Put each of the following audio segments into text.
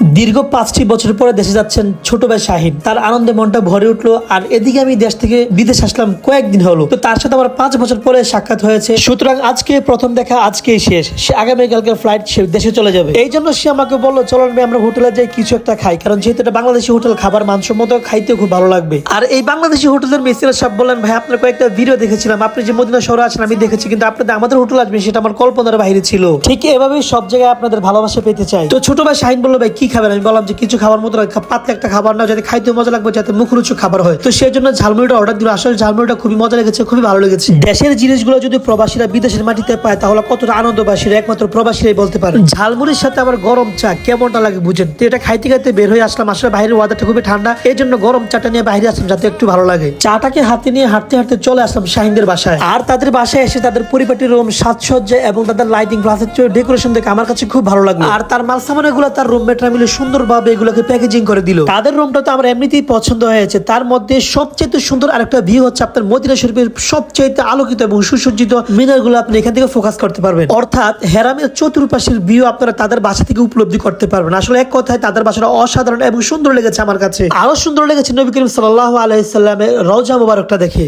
দীর্ঘ পাঁচটি বছর পরে দেশে যাচ্ছেন ছোট ভাই শাহিন। তার আনন্দে মনটা ভরে উঠল, আর এদিকে আমি দেশ থেকে বিদেশ আসলাম কয়েকদিন হলো। তো তার সাথে আমার পাঁচ বছর পরে সাক্ষাৎ হয়েছে। সুতরাং আজকে প্রথম দেখা, আজকেই শেষ। সে আগামীকালকে ফ্লাইট সে দেশে চলে যাবে। এই জন্য সে আমাকে বলল, চলো ভাই আমরা হোটেলে যাই, কিছু একটা খাই। কারণ যেহেতু এটা বাংলাদেশি হোটেল, খাবার মানসম্মত খাইতে খুব ভালো লাগবে। আর এই বাংলাদেশি হোটেলের মিস্ত্রিরা সব বললেন, ভাই, আপনার কয়েকটা ভিডিও দেখেছিলাম। আপনি যে মদিনা শহরে আছেন, আমি দেখেছি, কিন্তু আপনাদের আমাদের হোটেল আসবেন সেটা আমার কল্পনার বাইরে ছিল। ঠিক এভাবেই সব জায়গায় আপনাদের ভালোবাসা পেতে চাই। তো ছোট ভাই শাহিন বলল, ভাই, কি খাবেন? আমি বললাম যে কিছু খাবার মতো পাতলা একটা খাবার না যাতে খাইতে মজা লাগবে, যাতে মুখরুচু খাবার হয়। তো সেই জন্য ঝালমুড়িটা অর্ডার দিল। আসলে ঝালমুড়িটা খুবই মজা লেগেছে, খুবই ভালো লেগেছে। দেশের জিনিসগুলো যদি প্রবাসীরা বিদেশের মাটিতে পায়, তাহলে কতটা আনন্দ পায় একমাত্র প্রবাসীরাই বলতে পারে। ঝালমুড়ির সাথে আবার গরম চা কেমনটা লাগে বুঝেন? তো এটা খাইতে খাইতে বের হয়ে আসলাম। আসলে বাইরের ওয়াদারটা খুবই ঠান্ডা এই জন্য গরম চাটা নিয়ে বাইরে আসলাম, যাতে একটু ভালো লাগে। চাটাকে হাতে নিয়ে হাঁটতে হাঁটতে চলে আসলাম শাহিনদের বাসায়। আর তাদের বাসায় এসে তাদের পরিপাটি রুম সাজসজ্জা এবং তাদের লাইটিং প্লাসের ডেকোরেশন দেখে আমার কাছে খুব ভালো লাগল। আর তার মাল সামানগুলো তার রুমমেটরা মিলে সুন্দরভাবে এগুলোকে প্যাকেজিং করে দিল। তাদের রুমটা তো আমার এমনিতেই পছন্দ হয়েছে। তার মধ্যে সবচেয়ে সুন্দর আরেকটা ভিউ হচ্ছে আপনার মদিনা শরীফের সবচেয়ে আলোকিত এবং সুসজ্জিত মিনারগুলো আপনি এখান থেকে ফোকাস করতে পারবেন। অর্থাৎ হেরামের চতুর্পাশের ভিউ আপনারা তাদের বাসা থেকে উপলব্ধি করতে পারবেন। আসলে এক কথায় তাদের বাসাটা অসাধারণ এবং সুন্দর লেগেছে আমার কাছে। আরও সুন্দর লেগেছে নবী করিম সাল্লাহ আলাইসাল্লামের রওজা মুবারকটা দেখে।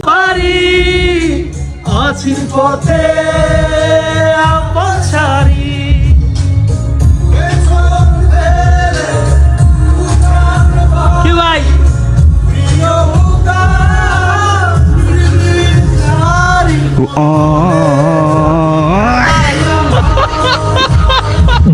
আছির পথে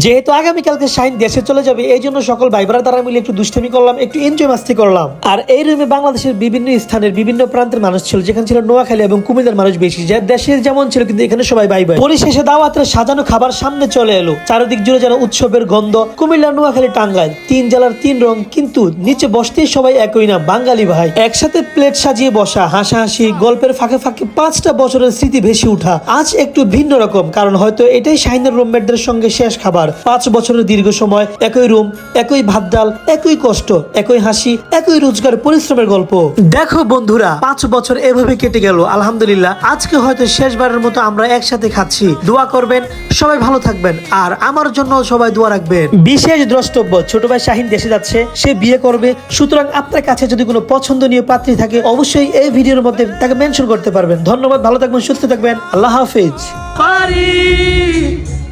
যেহেতু আগামীকালকে শাইন দেশে চলে যাবে, এই জন্য সকল ভাই ব্রাদার তারা মিলে একটু দুষ্টামি করলাম, একটু এনজয় মাস্তি করলাম। আর এই রুমে বাংলাদেশের বিভিন্ন স্থানের বিভিন্ন প্রান্তের মানুষ ছিল, যেখানে ছিল নোয়াখালী এবং কুমিল্লার মানুষ বেশি। যে দেশের যেমন ছিল, কিন্তু এখানে সবাই ভাই ভাই পরিশেষে দাওয়াতের সাজানো খাবার সামনে চলে এলো। চারিদিক জুড়ে যেন উৎসবের গন্ধ। কুমিল্লা, নোয়াখালী, টাঙ্গাইল, তিন জেলার তিন রং, কিন্তু নিচে বসতেই সবাই একই না বাঙালি ভাই। একসাথে প্লেট সাজিয়ে বসা, হাসাহাসি, গল্পের ফাঁকে ফাঁকে পাঁচটা বছরের স্মৃতি ভেসে উঠা আজ একটু ভিন্ন রকম, কারণ হয়তো এটাই শাহিনের রুমমেটদের সঙ্গে শেষ খাবার। পাঁচ বছরের দীর্ঘ সময় একই রুম, একই ভাত ডাল একই কষ্ট, একই হাসি, একই রোজগার, পরিশ্রমের গল্প। দেখো বন্ধুরা, পাঁচ বছর এভাবে কেটে গেল, আলহামদুলিল্লাহ। আজকে হয়তো শেষবারের মতো আমরা একসাথে খাচ্ছি। দোয়া করবেন, সবাই ভালো থাকবেন, আর আমার জন্য সবাই দোয়া রাখবেন। বিশেষ দ্রষ্টব্য, ছোট ভাই শাহিন দেশে যাচ্ছে, সে বিয়ে করবে। সুতরাং আপনার কাছে যদি কোনো পছন্দনীয় পাত্রী থাকে, অবশ্যই এই ভিডিওর মধ্যে তাকে মেনশন করতে পারবেন। ধন্যবাদ, ভালো থাকবেন, সুস্থ থাকবেন। আল্লাহ হাফিজ।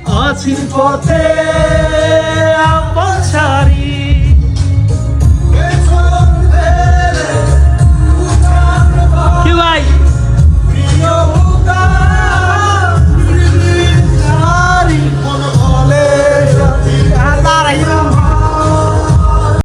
আছির পথে